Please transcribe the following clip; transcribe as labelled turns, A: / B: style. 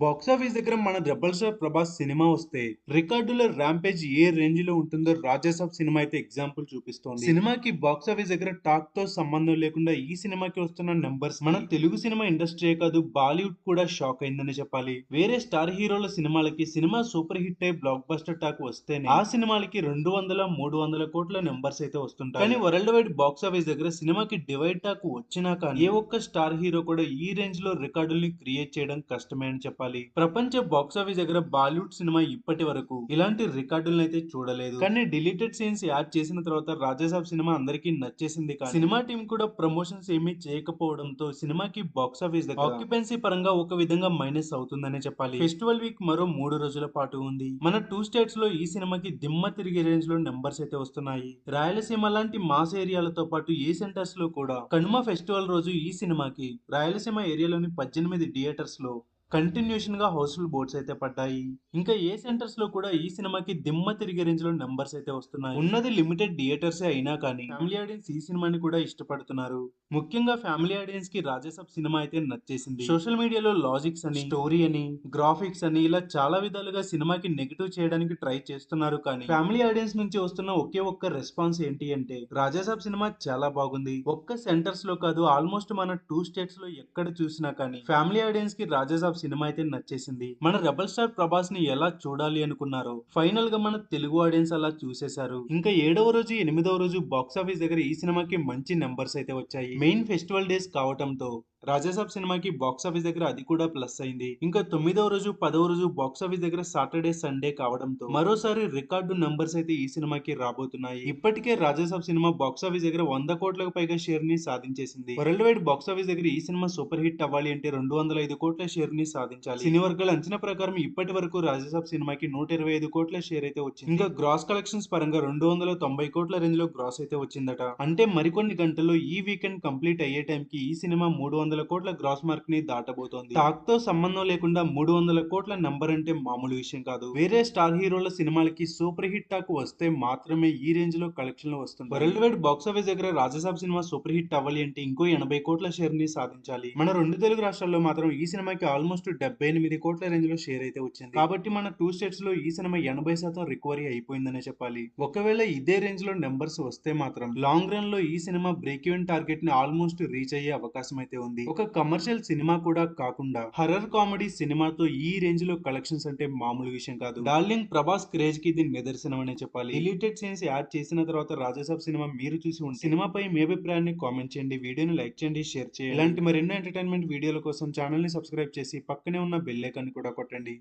A: Box office దగ్గర మన rebel star Prabhas cinema వస్తే రికార్డుల ర్యాంపేజ్ ఏ రేంజ్లో ఉంటుందో రాజాసాబ్ సినిమా అయితే ఎగ్జాంపుల్ చూపిస్తోంది. సినిమాకి బాక్సాఫీస్ దగ్గర టాక్తో సంబంధం లేకుండా ఈ సినిమాకి వస్తున్న నెంబర్స్ మన తెలుగు సినిమా ఇండస్ట్రీయే కాదు బాలీవుడ్ కూడా షాక్ అయిందని చెప్పాలి. వేరే స్టార్ హీరోల సినిమాలకి సినిమా సూపర్ హిట్ అయి బ్లాక్ బస్టర్ టాక్ వస్తేనే ఆ సినిమాలకి రెండు వందల మూడు వందల కోట్ల నెంబర్స్ అయితే వస్తుంటాయి. కానీ వరల్డ్ వైడ్ బాక్సాఫీస్ దగ్గర సినిమాకి డివైడ్ టాక్ వచ్చినా కానీ ఏ ఒక్క స్టార్ హీరో కూడా ఈ రేంజ్లో రికార్డుల్ని క్రియేట్ చేయడం కష్టమే అని చెప్పాలి. ప్రపంచ బాక్సాఫీస్ దగ్గర బాలీవుడ్ సినిమా ఇప్పటి వరకు ఇలాంటి రికార్డులను అయితే చూడలేదు. కానీ డిలీటెడ్ సీన్స్ యాడ్ చేసిన తర్వాత రాజాసాబ్ సినిమా అందరికీ నచ్చేసింది కానీ సినిమా టీం కూడా ప్రమోషన్స్ ఏమీ చేయకపోవడంతో సినిమాకి బాక్సాఫీస్ దగ్గర ఆక్యుపెన్సీ పరంగా ఒక విధంగా మైనస్ అవుతుందనే చెప్పాలి. ఫెస్టివల్ వీక్ మరో మూడు రోజుల పాటు ఉంది. మన టూ స్టేట్స్లో ఈ సినిమాకి దిమ్మ తిరిగే రేంజ్లో నెంబర్స్ అయితే వస్తున్నాయి. రాయలసీమ లాంటి మాస్ ఏరియాలతో పాటు ఏ సెంటర్స్లో కూడా కనుమ ఫెస్టివల్ రోజు ఈ సినిమాకి రాయలసీమ ఏరియాలోని పద్దెనిమిది థియేటర్స్లో కంటిన్యూషన్గా హౌస్ఫుల్ బోర్డ్స్ అయితే పడ్డాయి. ఇంకా ఏ సెంటర్స్లో కూడా ఈ సినిమాకి దిమ్మ తిరిగే రేంజ్లో నెంబర్స్ అయితే వస్తున్నాయి. ఉన్నది లిమిటెడ్ థియేటర్స్ అయినా కానీ ఫ్యామిలీ ఆడియన్స్ ఈ సినిమాని కూడా ఇష్టపడుతున్నారు. ముఖ్యంగా ఫ్యామిలీ ఆడియన్స్కి రాజసబ్ సినిమా అయితే నచ్చేసింది. సోషల్ మీడియాలో లాజిక్స్ అని స్టోరీ అని గ్రాఫిక్స్ అని ఇలా చాలా విధాలుగా సినిమాకి నెగిటివ్ చేయడానికి ట్రై చేస్తున్నారు కానీ ఫ్యామిలీ ఆడియన్స్ నుంచి వస్తున్న ఒకే ఒక్క రెస్పాన్స్ ఏంటి అంటే రాజాసాబ్ సినిమా చాలా బాగుంది. ఒక్క సెంటర్స్లో కాదు ఆల్మోస్ట్ మన టూ స్టేట్స్లో ఎక్కడ చూసినా కానీ ఫ్యామిలీ ఆడియన్స్కి రాజాసాబ్ సినిమా అయితే నచ్చేసింది. మన రెబల్ స్టార్ ప్రభాస్ని ఎలా చూడాలి అనుకున్నారో ఫైనల్గా మన తెలుగు ఆడియన్స్ అలా చూసేశారు. ఇంకా ఏడవ రోజు ఎనిమిదవ రోజు బాక్సాఫీస్ దగ్గర ఈ సినిమాకి మంచి నెంబర్స్ అయితే వచ్చాయి. మెయిన్ ఫెస్టివల్ డేస్ కావటంతో రాజాసాబ్ సినిమాకి బాక్సాఫీస్ దగ్గర అది కూడా ప్లస్ అయింది. ఇంకా తొమ్మిదవ రోజు పదవ రోజు బాక్సాఫీస్ దగ్గర సాటర్డే సండే కావడంతో మరోసారి రికార్డు నంబర్స్ అయితే ఈ సినిమాకి రాబోతున్నాయి. ఇప్పటికే రాజాసాబ్ సినిమా బాక్సాఫీస్ దగ్గర వంద కోట్లకు పైగా షేర్ని సాధించేసింది. వరల్డ్ వైడ్ బాక్సాఫీస్ దగ్గర ఈ సినిమా సూపర్ హిట్ అవ్వాలి అంటే రెండు వందల ఐదు కోట్ల షేర్ని సాధించాలి. సినీ వర్గాల అంచనా ప్రకారం ఇప్పటి వరకు రాజాసాబ్ సినిమాకి నూట ఇరవై ఐదు కోట్ల షేర్ అయితే వచ్చింది. ఇంకా గ్రాస్ కలెక్షన్స్ పరంగా రెండు వందల తొంభై కోట్ల రేంజ్లో గ్రాస్ అయితే వచ్చిందట. అంటే మరికొన్ని గంటల్లో ఈ వీకెండ్ కంప్లీట్ అయ్యే టైంకి ఈ సినిమా మూడు వందల కోట్ల గ్రాస్ మార్క్ని దాటబోతోంది. టాక్తో సంబంధం లేకుండా మూడు వందల కోట్ల నంబర్ అంటే మామూలు విషయం కాదు. వేరే స్టార్ హీరోల సినిమాలకి సూపర్ హిట్ టాక్ వస్తే మాత్రమే ఈ రేంజ్లో కలెక్షన్లు వస్తుంది వరల్డ్ వైడ్ బాక్స్ ఆఫీస్ దగ్గర రాజసాబ్ సినిమా సూపర్ హిట్ అవ్వాలి అంటే ఇంకో ఎనభై కోట్ల షేర్ని సాధించాలి. మన రెండు తెలుగు రాష్ట్రాల్లో మాత్రం ఈ సినిమాకి ఆల్మోస్ట్ డెబ్బై ఎనిమిది కోట్ల రేంజ్లో షేర్ అయితే వచ్చింది. కాబట్టి మన టూ స్టేట్స్లో ఈ సినిమా ఎనభై శాతం రికవరీ అయిపోయిందనే చెప్పాలి. ఒకవేళ ఇదే రేంజ్లో నెంబర్స్ వస్తే మాత్రం లాంగ్ రన్లో ఈ సినిమా బ్రేక్ ఈవెన్ టార్గెట్ని ఆల్మోస్ట్ రీచ్ అయ్యే అవకాశం అయితే ఉంది. ఒక కమర్షియల్ సినిమా కూడా కాకుండా హర్రర్ కామెడీ సినిమాతో ఈ రేంజ్లో కలెక్షన్స్ అంటే మామూలు విషయం కాదు. డార్లింగ్ ప్రభాస్ క్రేజ్కి ఇది నిదర్శనం అనే చెప్పాలి. డిలీటెడ్ సీన్స్ యాడ్ చేసిన తర్వాత రాజసాబ్ సినిమా మీరు చూసి ఉంటే సినిమాపై మీ అభిప్రాయాన్ని కామెంట్ చేయండి. వీడియోని లైక్ చేయండి షేర్ చేయండి. ఇలాంటి మరెన్నో ఎంటర్టైన్మెంట్ వీడియోల కోసం ఛానల్ని సబ్స్క్రైబ్ చేసి పక్కనే ఉన్న బెల్ ఐకాన్ కూడా కొట్టండి.